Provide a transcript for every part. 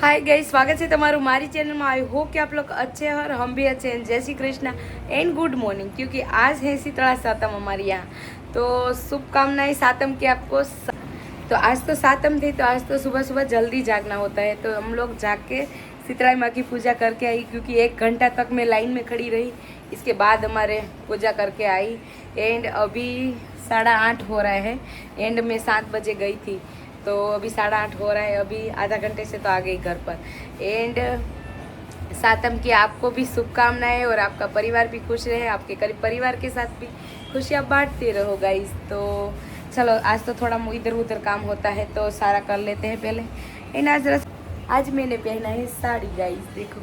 हाय गई स्वागत है છે मारी चैनल में। आई होप कि आप लोग अच्छे हैं और हम भी अच्छे हैं। जय Shri Krishna and good morning क्योंकि आज है शीतला सातम हमारे यहाँ। तो शुभकामनाएँ सातम की आपको। स... तो आज तो सातम थी तो आज तो सुबह सुबह जल्दी जागना होता है। तो हम लोग जाग के शीतलाई माँ की पूजा करके आई, क्योंकि एक घंटा तक मैं लाइन में खड़ी रही। इसके बाद हमारे पूजा करके आई। एंड अभी साढ़ा आठ हो रहा है। एंड मैं सात बजे गई थी। तो अभी साढ़ा आठ हो रहा है, अभी आधा घंटे से तो आ गई घर पर। एंड सातम की आपको भी शुभकामनाएँ और आपका परिवार भी खुश रहे, आपके करीब परिवार के साथ भी खुशियाँ बांटते रहो गाइस तो चलो, आज तो थोड़ा इधर उधर काम होता है तो सारा कर लेते हैं पहले। एंड आज रस आज मैंने पहना है साड़ी गाइस देखो।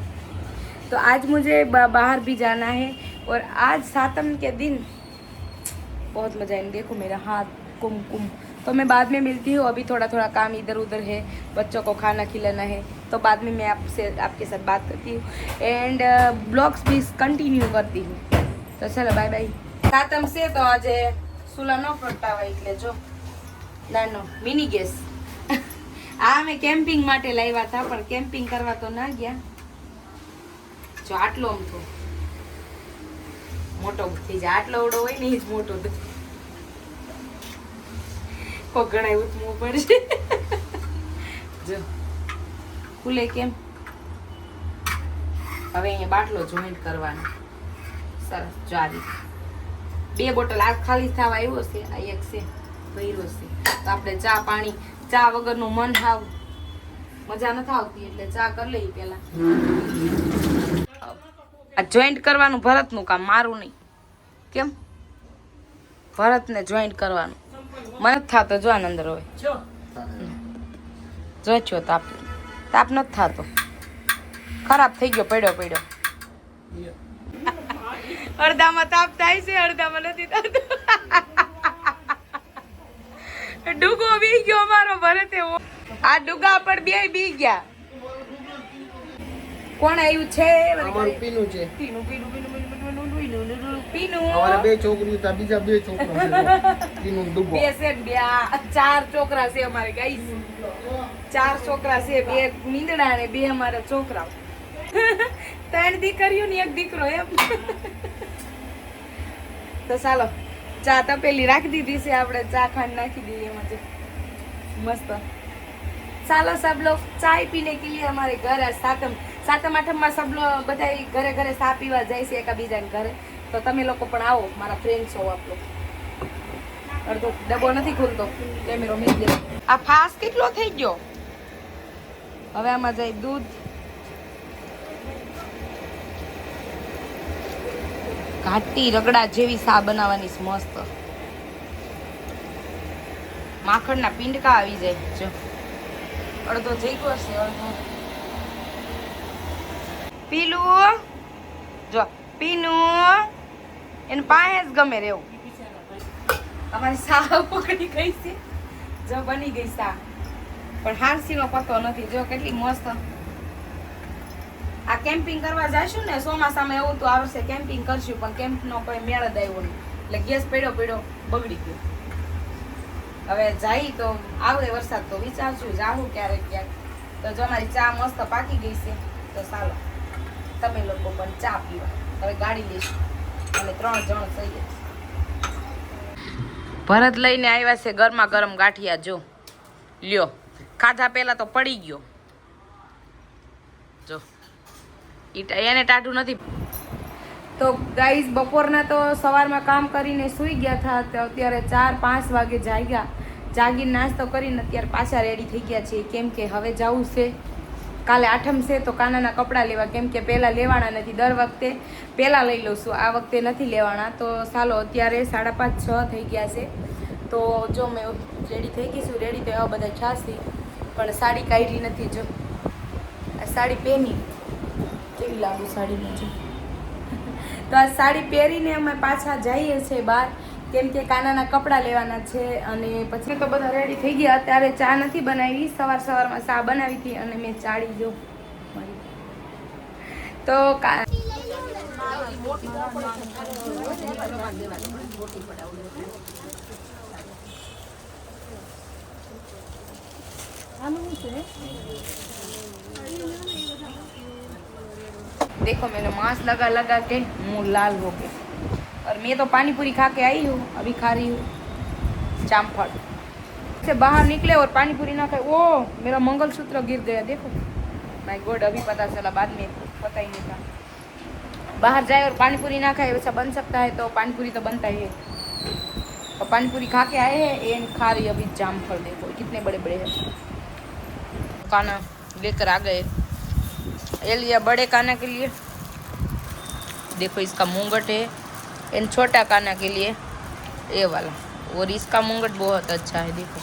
तो आज मुझे बाहर भी जाना है और आज सातम के दिन बहुत मज़ा आएँगे। देखो मेरा हाथ कुमकुम। तो मैं बाद में मिलती हूँ अभी थोड़ा थोड़ा काम इधर उधर है बच्चों को खाना खिलाना है तो बाद में मैं आपसे आपके साथ बात करती हूँ एंड ब्लॉग्स भी कंटिन्यू करती हूँ તો ચાલો બાય બાય સાતમ છે તો આજે સુલા ન પ્રગટાવા એટલે જો નાનો મિની ગેસ આ અમે કેમ્પિંગ માટે લાવ્યા હતા પણ કેમ્પિંગ કરવા તો ના ગયા જો આટલો અમથો મોટો થઈ જાય આટલો ઓડો હોય ને એ જ મોટો ઘણા ઉતમવું પડશે જો. ખુલે કેમ? હવે અહીંયા બાટલો જોઈન્ટ કરવાનો. સરસ, જો આ રીતે. બે બોટલ આ ખાલી થવા આવ્યો છે, આ એક છે ભૈરો છે. તો આપણે ચા પાણી, ચા વગરનું મન હાવ મજા નથી આવતી એટલે ચા કરી લઈએ પહેલાં. આ જોઈન્ટ કરવાનું ભરતનું કામ, મારું નહીં. કેમ? ભરતને જોઈન્ટ કરવાનું. મને થતો જો આનંદ રોય જો. છો તાપ. તાપ નથી થતો. ખરાબ થઈ ગયો પડ્યો પડ્યો. અડધામાં તાપ થાય છે અડધામાં નથી થતો. ડુગો બી ગયો અમારો ભરે તેવો આ ડુગા પર બે બી ગયા. કોણ આવ્યું છે? પીનું છે. પીનું પીનું પીનું. ત્રણ દીકરીઓ ને એક દીકરો એમ. તો ચાલો ચા તપેલી રાખી દીધી છે આપણે ચા ખાંડ નાખી દઈએ એમાં મસ્ત. ચાલો સબલો ચા ચાય પીને કે અમારે ઘરે સાતમ સાતમ આઠમમાં સબલો બધા ઘરે ઘરે સા પીવા જાય છે એકા ઘરે. તો તમે લોકો પણ આવો, મારા ફ્રેન્ડ છો આપ લોકો અડધો ડબ્બો નથી ખુલતો. કેમેરો મીસ દે. આ ફાસ કેટલો થઈ ગયો? હવે આમાં જાય દૂધ. ઘાટી રગડા જેવી સા બનાવવાની મસ્ત. માખણના પિંડકા આવી જાય. જો. અડધો જઈ ગયો છે અડધો. પીલું, જો. પીનું એને પાસે જ ગમે રહેવું. અમારી સા પકડી ગઈ છે. જો બની ગઈ સા પણ હાંસીનો પતો નથી. જો કેટલી મસ્ત. આ કેમ્પિંગ કરવા જઈશું ને, ચોમાસામાં એવું તો આવશે કેમ્પિંગ કરશું, પણ કેમ્પનો કોઈ મેળ જ આવ્યો નહીં. એટલે ગેસ પડ્યો પડ્યો, બગડી ગયો. હવે જાય તો આવે વરસાદ તો વિચારશું જાવું ક્યારેક ક્યાંક તો જો અમારી ચા મસ્ત પાકી ગઈ છે, તો ચાલો. તમે લોકો પણ ચા પીવા. હવે ગાડી લઈશું. અને ત્રણ જણ થઈએ ભરત લઈને આવ્યા છે ગરમા ગરમ ગાંઠિયા જો. લ્યો. ખાધા પહેલા તો પડી ગયો. જો. એને ટાઢું નથી. તો ગાઈઝ બપોરના તો સવારમાં કામ કરીને સૂઈ ગયા હતા તો અત્યારે ચાર પાંચ વાગે જાગ્યા. જાગીને નાસ્તો કરીને અત્યારે પાછા રેડી થઈ ગયા છીએ. કેમ કે હવે જવું છે. કાલે આઠમ છે, તો કાનાના કપડાં લેવા, કેમ કે પહેલાં લેવાના નથી, દર વખતે પહેલાં લઈ લઉં છું, આ વખતે નથી લેવાના. તો ચાલો, અત્યારે સાડા પાંચ છ થઈ ગયા છે. તો જો મેં રેડી થઈ ગઈ છું રેડી તો એવા બધા ખ્યાસી પણ સાડી કાઢી નથી જો. આ સાડી પહેરી. કેવી લાગુ સાડીમાં જો. તો આ સાડી પહેરીને અમે પાછા જઈએ છીએ બહાર. કેમ કે કાનાના કપડાં લેવાના છે અને પછી તો બધા રેડી થઈ ગયા અત્યારે ચા નથી બનાવી સવાર સવારમાં ચા બનાવી હતી અને મેં ચાળી જો મારી. તો કા देखो मैंने मास्क लगा लगा के मुंह लाल हो गया और मैं तो पानी पूरी खा के आई हूँ, अभी खा रही हूँ। जामफल से बाहर निकले और पानी पूरी ना खाए। वो मेरा मंगलसूत्र गिर गया, देखो। माय गॉड अभी पता चला, बाद में पता ही नहीं था। बाहर जाए और पानी पूरी ना खाए, वैसा बन सकता है तो पानी पूरी तो बनता ही है। और पानी पूरी खा के आए हैं, ये खा रही, अभी जामफल देखो, कितने बड़े बड़े हैं। काना लेकर आ गए। ये लिया बड़े काना के लिए। देखो, इसका मुंगट है। इन छोटा काना के लिए ये वाला। और इसका मुंगट बहुत अच्छा है, देखो।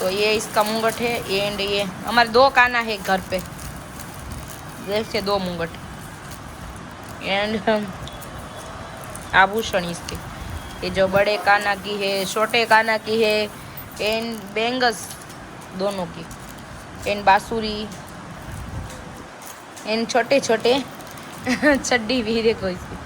तो ये इसका मुंगट है एंड ये। हमारे दो काना है घर पे। जैसे दो मुंगट। एंड आभूषण इसके। ये जो बड़े काना की है, छोटे काना की है एंड बेंगस दोनों की। एंड बांसुरी। एंड छोटे छोटे चड्डी भी, देखो इसकी।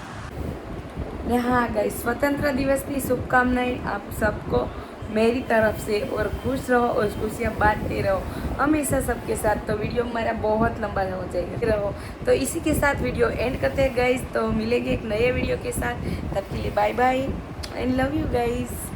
ने हाँ गई स्वतंत्र दिवस की शुभकामनाएँ आप सबको मेरी तरफ़ से, और खुश रहो और खुशियाँ बांटते रहो। हमेशा सबके साथ तो वीडियो हमारा बहुत लंबा हो जाएगा। रहो। तो इसी के साथ वीडियो एंड करते हैं गाइस तो मिलेंगे एक नए वीडियो के साथ। तब के लिए bye bye and love you guys